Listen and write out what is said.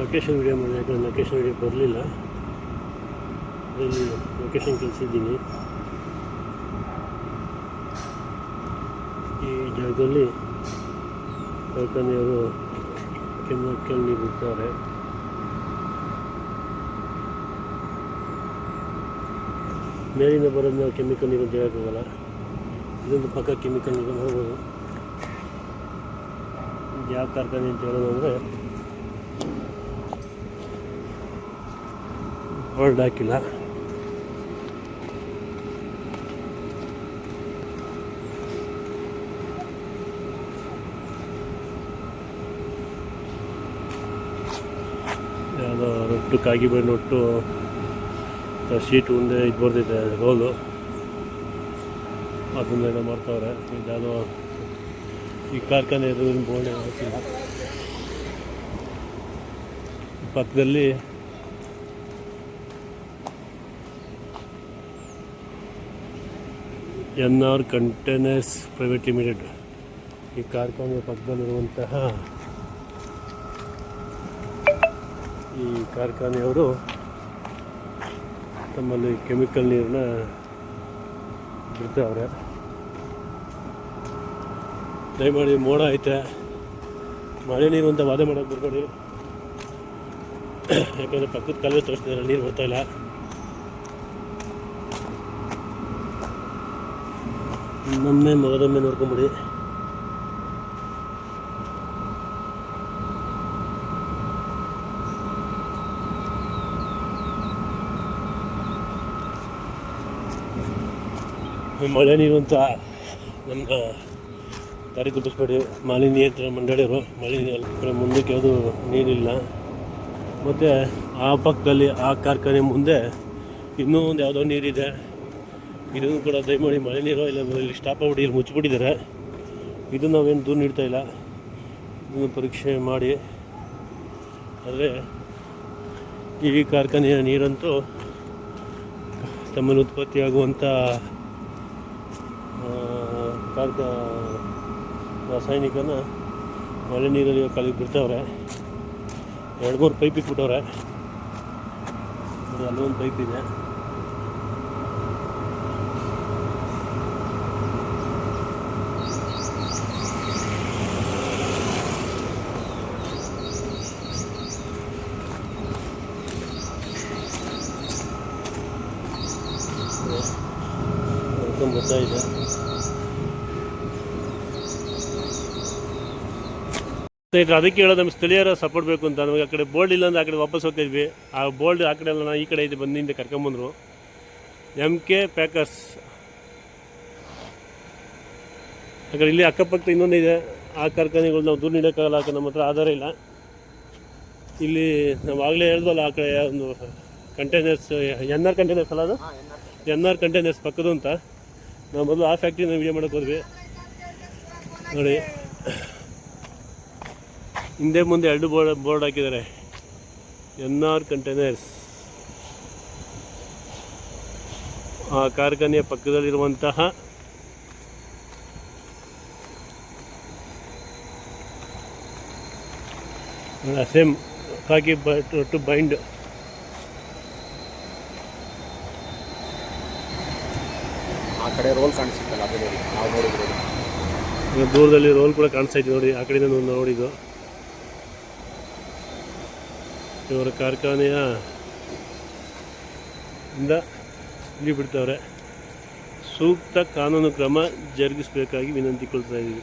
Location video ಮಾಡಿದೆ, ಯಾಕಂದರೆ location video ಬರಲಿಲ್ಲ. ಅದರಲ್ಲಿ ಲೊಕೇಶನ್ ಕಳಿಸಿದ್ದೀನಿ. ಈ ಜಾಗದಲ್ಲಿ ಕಾರ್ಖಾನೆಯವರು ಕೆಮಿಕಲ್ ನೀರು ಬಿಡ್ತಾರೆ. ಮೇಲಿಂದ ಬರೋದನ್ನ ಕೆಮಿಕಲ್ ನೀರು ಅಂತ ಹೇಳೋಕ್ಕಾಗಲ್ಲ ಇದೊಂದು ಪಕ್ಕ ಕೆಮಿಕಲ್ ನೀರು ಇದು ಯಾವ ಕಾರ್ಖಾನೆ ಅಂತ ಹೇಳೋದು ಅಂದರೆ ಬೋರ್ಡ್ ಹಾಕಿಲ್ಲ ಯಾವುದೋ ರೊಟ್ಟು ಕಾಗಿ ಬಂದು ಒಟ್ಟು ಶೀಟ್ ಮುಂದೆ ಇದು ಬರ್ದಿದೆ ರೋಲು ಅದನ್ನೇನೋ ಮಾಡ್ತಾವ್ರೆ. ಇದ್ಯಾವುದೋ ಈ ಕಾರ್ಖಾನೆ ಇರೋದ್ರಿಂದ ಬೋರ್ಡ್ ಹಾಕಿಲ್ಲ ಪಕ್ಕದಲ್ಲಿ N R containers private limited. ಈ ಕಾರ್ಖಾನೆಯ ಪಕ್ಕದಲ್ಲಿರುವಂತಹ ಈ ಕಾರ್ಖಾನೆಯವರು ತಮ್ಮಲ್ಲಿ ಕೆಮಿಕಲ್ ನೀರನ್ನ ಬಿಡ್ತಾವ್ರೆ ದಯಮಾಡಿ ಮೋಡ ಐತೆ. ಮಳೆ ನೀರು ಅಂತ ವಾದ ಮಾಡೋಕೆ ಬರ್ಬೇಡಿ. ಯಾಕಂದರೆ ಪಕ್ಕದ ಕಾಲುವೆ ತೋರಿಸ್ತಿದ್ದಾರೆ ನೀರು ಬರ್ತಾ ಇನ್ನೊಮ್ಮೆ ಮಗದೊಮ್ಮೆ ನೋಡ್ಕೊಂಬಿಡಿ. ಮಳೆ ನೀರು ಅಂತ ನಮ್ಮ ದಾರಿ ತಪ್ಪಿಸ್ಬೇಡಿ ಮಾಲಿನ್ಯ ನಿಯಂತ್ರಣ ಮಂಡಳಿಯವರು ಮಳೆ ನೀರು ಮುಂದಕ್ಕೆ ಯಾವುದು ನೀರಿಲ್ಲ. ಮತ್ತು ಆ ಪಕ್ಕದಲ್ಲಿ ಆ ಕಾರ್ಖಾನೆ ಮುಂದೆ ಇನ್ನೂ ಒಂದು ಯಾವುದೋ ನೀರಿದೆ. ಇದನ್ನು ಕೂಡ ದಯಮಾಡಿ ಮಳೆ ನೀರು ಇಲ್ಲ ಇಲ್ಲಿ ಸ್ಟಾಪ್ ಆಗ್ಬಿಟ್ಟು ಇಲ್ಲಿ ಮುಚ್ಚಿಬಿಟ್ಟಿದ್ದಾರೆ. ಇದು ನಾವೇನು ದೂರ ನೀಡ್ತಾ ಇಲ್ಲ. ಇದನ್ನು ಪರೀಕ್ಷೆ ಮಾಡಿ. ಆದರೆ ಈ ಕಾರ್ಖಾನೆಯ ನೀರಂತೂ ತಮ್ಮನ್ನು ಉತ್ಪತ್ತಿಯಾಗುವಂಥ ಕಾರ್ಖ, ರಾಸಾಯನಿಕನ ಮಳೆ ನೀರಲ್ಲಿ ಕಾಲಿಗೆ ಬಿಡ್ತಾವ್ರೆ. ಎರಡು ಮೂರು ಪೈಪ್ ಇಟ್ಬಿಟ್ಟವ್ರೆ. ಅಲ್ಲೊಂದು ಪೈಪ್ ಇದೆ. ಬರ್ತಾ ಇದೆ. ಸ್ನೇಹಿತರೆ ಅದಕ್ಕೆ ಹೇಳೋದು ನಮ್ಮ ಸ್ಥಳೀಯರ ಸಪೋರ್ಟ್ ಬೇಕು ಅಂತ. ನಮಗೆ ಆ ಕಡೆ ಬೋರ್ಡ್ ಇಲ್ಲ ಅಂದ್ರೆ ಆ ಕಡೆ ವಾಪಸ್ ಹೋಗ್ತಿದ್ವಿ. ಆ ಬೋರ್ಡ್ ಆ ಕಡೆ ಎಲ್ಲ ನಾವು ಈ ಕಡೆ ಇದೆ ಬಂದಿಂದ ಕರ್ಕೊಂಬಂದ್ರು ಎಂ ಕೆ ಪ್ಯಾಕರ್ಸ್ ಆ ಕಡೆ ಇಲ್ಲಿ ಅಕ್ಕಪಕ್ಕ ಇನ್ನೊಂದಿದೆ ಆ ಕಾರ್ಖಾನೆಗಳು ನಾವು ದೂರ ನೀಡೋಕ್ಕಾಗಲ್ಲ ಯಾಕಂದ್ರೆ ನಮ್ಮ ಹತ್ರ ಆಧಾರ ಇಲ್ಲ. ಇಲ್ಲಿ ನಾವು ಆಗಲೇ ಹೇಳ್ದಲ್ಲ ಆ ಕಡೆ ಒಂದು ಕಂಟೈನರ್ಸ್ ಎನ್ ಆರ್ ಕಂಟೈನರ್ಸ್ ಅಲ್ಲ ಅದು? ಎನ್ ಆರ್ ಕಂಟೈನರ್ಸ್ ಪಕ್ಕದು ಅಂತ. ನಾವು ಮೊದಲು ಆ ಫ್ಯಾಕ್ಟ್ರಿನ ವಿಡಿಯೋ ಮಾಡೋಕೆ ಹೋದ್ವಿ. ನೋಡಿ. ಹಿಂದೆ ಮುಂದೆ ಎರಡು ಬೋರ್ಡ್ ಬೋರ್ಡ್ ಹಾಕಿದ್ದಾರೆ. ಎನ್ ಆರ್ ಕಂಟೈನರ್ಸ್ ಆ ಕಾರ್ಖಾನೆಯ ಪಕ್ಕದಲ್ಲಿರುವಂತಹ ಸೇಮ್ ಕಾಕಿ ಟು ಬೈಂಡ್ ಕಡೆ ರೋಲ್ ಕಾಣಿಸುತ್ತಲ್ಲ, ಅದು ನೋಡಿ, ನಾವು ನೋಡಿದ್ರು. ದೂರದಲ್ಲಿ ರೋಲ್ ಕೂಡ ಕಾಣಿಸ್ತಾ ಇದೆ ನೋಡಿ, ಆ ಕಡೆಯಿಂದ ನೋಡಿದ್ದು ಇವರ ಕಾರ್ಖಾನೆಯ ಇಂದ ಇಲ್ಲಿ ಬಿಡ್ತವ್ರೆ. ಸೂಕ್ತ ಕಾನೂನು ಕ್ರಮ ಜರುಗಿಸಬೇಕಾಗಿ ವಿನಂತಿಕೊಳ್ತಾ ಇದ್ದೀವಿ.